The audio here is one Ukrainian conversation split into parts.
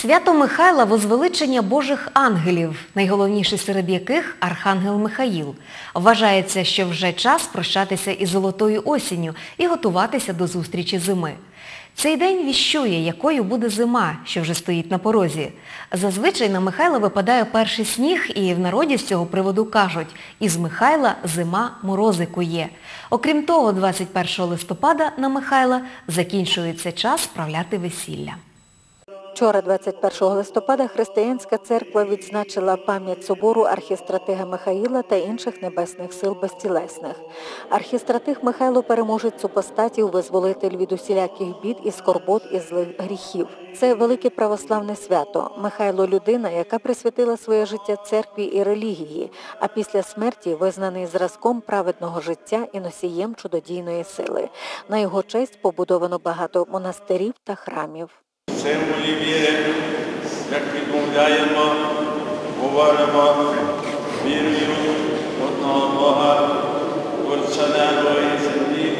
Свято Михайла – возвеличення Божих ангелів, найголовніший серед яких – Архангел Михаїл. Вважається, що вже час прощатися із золотою осінню і готуватися до зустрічі зими. Цей день віщує, якою буде зима, що вже стоїть на порозі. Зазвичай на Михайла випадає перший сніг, і в народі з цього приводу кажуть «Із Михайла зима морози кує». Окрім того, 21 листопада на Михайла закінчується час справляти весілля. Вчора, 21 листопада, Християнська церква відзначила пам'ять собору архістратига Михаїла та інших небесних сил безтілесних. Архістратиг Михайло переможець супостатів, визволитель від усіляких бід і скорбот і злих гріхів. Це велике православне свято. Михайло – людина, яка присвятила своє життя церкві і релігії, а після смерті визнаний зразком праведного життя і носієм чудодійної сили. На його честь побудовано багато монастирів та храмів. Символі віри, як відмовляємо, говоримо вірою одного Бога, Творця неба і землі,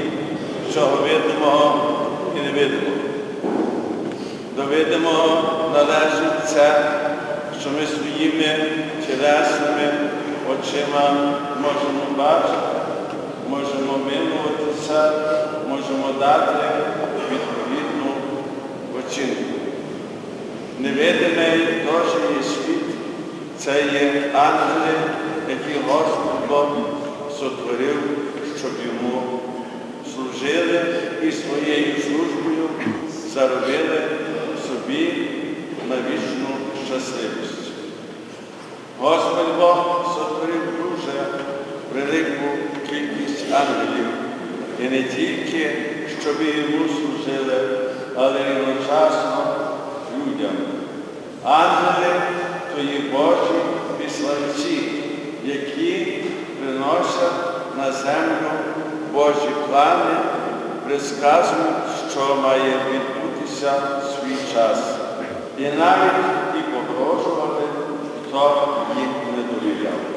всього видимого і невидимого. До видимого належить це, що ми своїми тілесними очима можемо бачити, можемо милуватися, можемо дати Невидимий теж є світ, це є ангели, які Господь Бог сотворив, щоб йому служили і своєю службою заробили собі на вічну щасливість. Господь Бог сотворив дуже велику кількість ангелів, і не тільки, щоб йому служили, але й. Ангели то є Божі післанці, які приносять на землю Божі плани, присказують, що має відбутися свій час. І навіть і погрожували, хто їм не довіряв.